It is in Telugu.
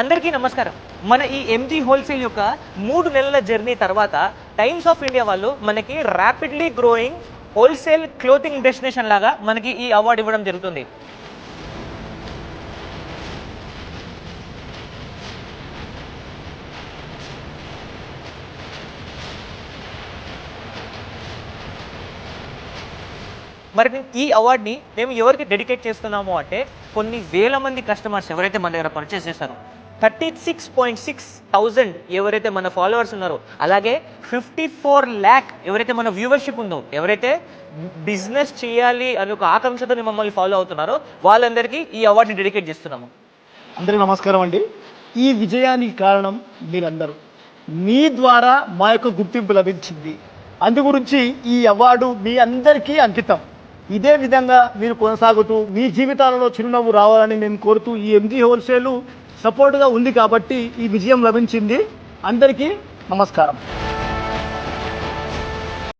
అందరికీ నమస్కారం. మన ఈ ఎంజీ హోల్సేల్ యొక్క మూడు నెలల జర్నీ తర్వాత టైమ్స్ ఆఫ్ ఇండియా వాళ్ళు మనకి rapidly growing wholesale clothing destination లాగా మనకి ఈ అవార్డు ఇవ్వడం జరుగుతుంది. మరి ఈ అవార్డ్ని మేము ఎవరికి డెడికేట్ చేస్తున్నాము అంటే కొన్ని వేల మంది కస్టమర్స్ ఎవరైతే మన దగ్గర పర్చేస్ చేస్తారో. Thirty six point six thousand ఎవరైతే మన ఫాలోవర్స్ ఉన్నారో అలాగే ఫిఫ్టీ ఫోర్ ల్యాక్ ఎవరైతే మన వ్యూవర్షిప్ ఉందో ఎవరైతే బిజినెస్ చేయాలి అనే ఒక ఆకాంక్షతో మమ్మల్ని ఫాలో అవుతున్నారో వాళ్ళందరికీ ఈ అవార్డుని డెడికేట్ చేస్తున్నాము. అందరికీ నమస్కారం అండి. ఈ విజయానికి కారణం మీరందరూ. మీ ద్వారా మా యొక్క గుర్తింపు లభించింది. అందు గురించి ఈ అవార్డు మీ అందరికీ అంకితం. ఇదే విధంగా మీరు కొనసాగుతూ మీ జీవితాలలో చిరునవ్వు రావాలని నేను కోరుతూ ఈ ఎంజీ హోల్సేలు సపోర్ట్గా ఉంది కాబట్టి ఈ విజయం లభించింది. అందరికీ నమస్కారం.